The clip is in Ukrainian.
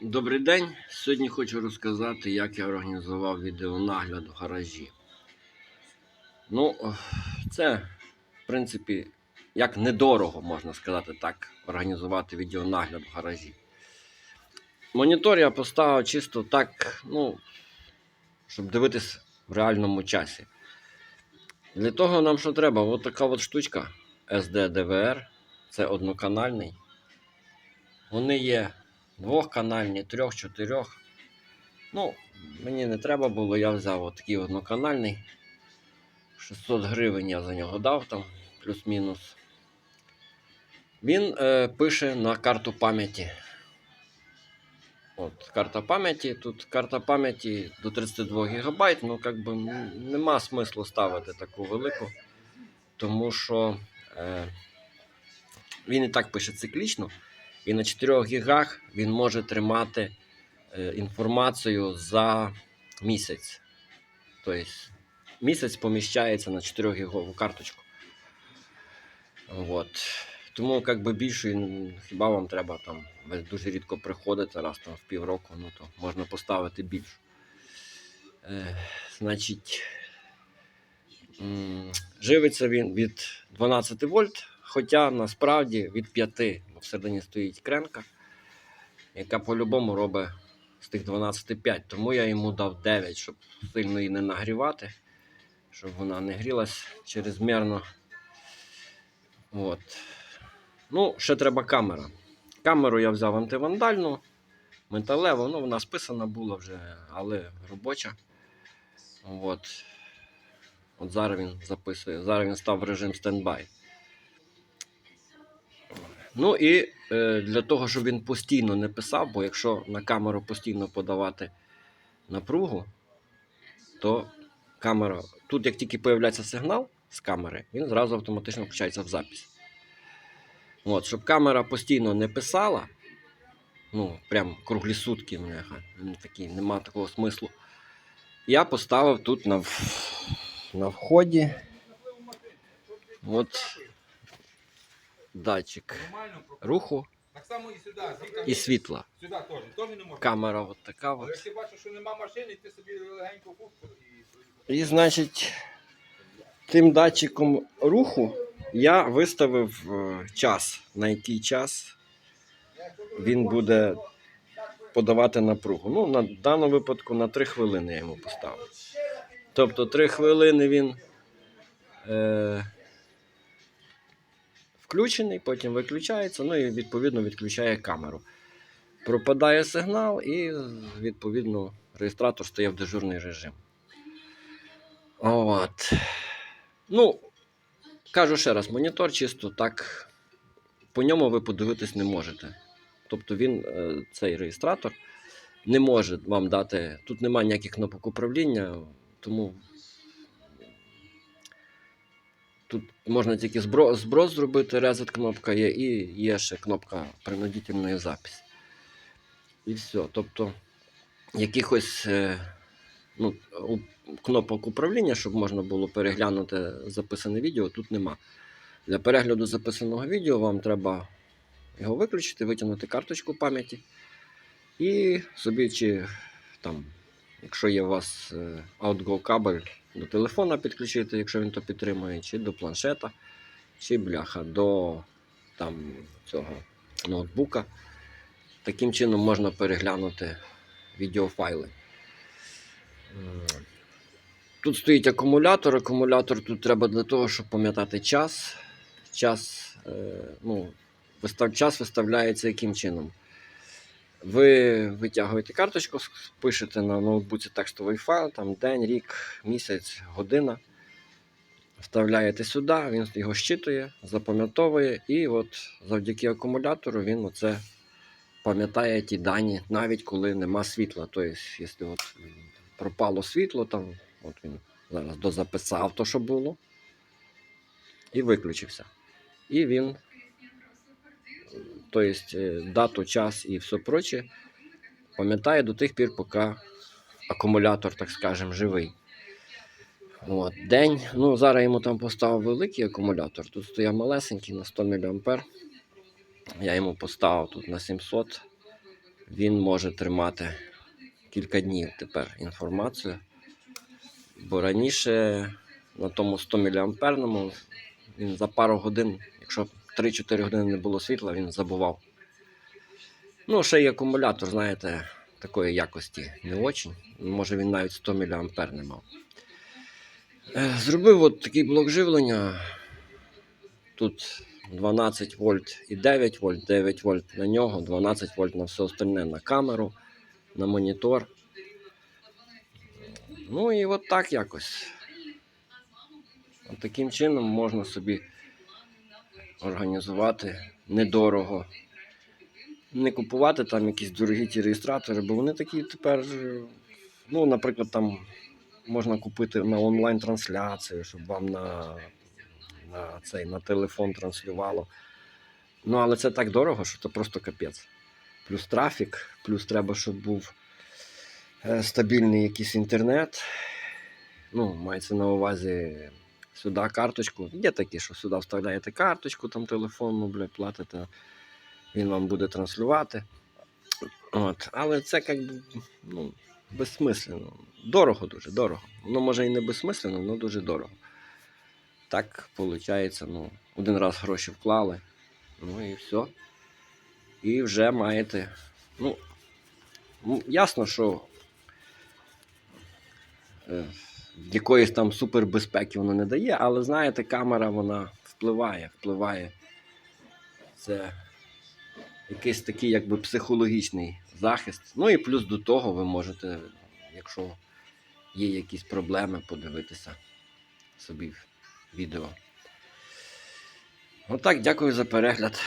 Добрий день. Сьогодні хочу розказати, як я організував відеонагляд в гаражі. Ну, це, в принципі, як недорого, можна сказати так, організувати відеонагляд в гаражі. Монітор я поставив чисто так, ну, щоб дивитись в реальному часі. Для того нам що треба? Ось така от штучка SD DVR. Це одноканальний. Вони є двохканальні, трьох, чотирьох. Ну, мені не треба було, я взяв отакий одноканальний. 600 гривень я за нього дав там, плюс-мінус. Він е, пише на карту пам'яті. От, карта пам'яті. Тут карта пам'яті до 32 ГБ, ну як би нема смислу ставити таку велику, тому що е, він і так пише циклічно. І на 4 гігах він може тримати е, інформацію за місяць. Тобто місяць поміщається на 4 гігову карточку. От. Тому як би більше, хіба вам треба там дуже рідко приходити, раз там в півроку, ну то можна поставити більше. Е, значить, живиться він від 12 вольт, хоча насправді від 5, всередині стоїть кренка, яка по-любому робить з тих 12,5. Тому я йому дав 9, щоб сильно її не нагрівати, щоб вона не грілась чрезмірно. От. Ну, ще треба камера. Камеру я взяв антивандальну, металеву, ну вона списана була вже, але робоча. От. От зараз він записує. Зараз він став в режим стендбай. Ну і е, для того, щоб він постійно не писав, бо якщо на камеру постійно подавати напругу, то камера. Тут, як тільки появляється сигнал з камери, він зразу автоматично включається в запись. От, щоб камера постійно не писала, ну, прям круглі сутки, такі, нема такого смислу. Я поставив тут на, на вході. От датчик руху так само і сюди, звідти і світла. сюди теж, теж не можна. Камера от така. От. якщо бачиш, що нема машини, ти собі легенько купку і І значить, тим датчиком руху я виставив е, час, на який час він буде подавати напругу. Ну, на даному випадку на 3 хвилини я йому поставив. Тобто 3 хвилини він е, включений, потім виключається, ну і відповідно відключає камеру. Пропадає сигнал, і відповідно реєстратор стає в дежурний режим. От. Ну, кажу ще раз, монітор чисто так. По ньому ви подивитись не можете. Тобто він, е, цей реєстратор, не може вам дати. Тут немає ніяких кнопок управління, тому тут можна тільки зброс, зробити, резет кнопка є, і є ще кнопка принудительної записи. І все. Тобто, якихось е, ну, кнопок управління, щоб можна було переглянути записане відео, тут нема. Для перегляду записаного відео вам треба його виключити, витягнути карточку пам'яті і собі, чи там, якщо є у вас е, outgo кабель до телефона підключити, якщо він то підтримує, чи до планшета, чи бляха до там, цього ноутбука. Таким чином можна переглянути відеофайли. Тут стоїть акумулятор. Акумулятор тут треба для того, щоб пам'ятати час. Час, е, ну, час виставляється яким чином. Ви витягуєте карточку, пишете на ноутбуці текстовий файл, там день, рік, місяць, година. Вставляєте сюди, він його щитує, запам'ятовує, і от завдяки акумулятору він оце пам'ятає ті дані, навіть коли нема світла. Тобто, якщо от пропало світло, там от він зараз дозаписав то, що було, і виключився. І він, тобто, дату, час і все проче, пам'ятає до тих пір, поки акумулятор, так скажемо, живий. От, день. Ну, зараз йому там поставив великий акумулятор. Тут стояв малесенький на 100 мА. Я йому поставив тут на 700. він може тримати кілька днів тепер інформацію. Бо раніше на тому 100 мА він за пару годин, якщо 3-4 години не було світла, він забував. Ну, ще й акумулятор, знаєте, такої якості не очень. Може він навіть 100 мА не мав. Е, Зробив от такий блок живлення. Тут 12 вольт і 9 вольт, 9 вольт на нього, 12 вольт на все остальне на камеру, на монітор. Ну і от так якось. От таким чином можна собі організувати недорого. Не купувати там якісь дорогі ті реєстратори, бо вони такі тепер, ну, наприклад, там можна купити на онлайн-трансляцію, щоб вам на, на, цей, на телефон транслювало. Ну, але це так дорого, що це просто капець. Плюс трафік, плюс треба, щоб був е, стабільний якийсь інтернет. Ну, мається на увазі сюди карточку. Є такі, що сюди вставляєте карточку, там телефонну, бля, платите, він вам буде транслювати. От. Але це як би, ну, безсмислено. Дорого дуже, дорого. Воно може і не безсмислено, але дуже дорого. Так виходить, ну, один раз гроші вклали, ну і все. І вже маєте. Ну, ясно, що е, якоїсь там супербезпеки воно не дає, але знаєте, камера вона впливає, впливає. Це якийсь такий якби психологічний захист. Ну і плюс до того ви можете, якщо є якісь проблеми, подивитися собі відео. Отак, дякую за перегляд.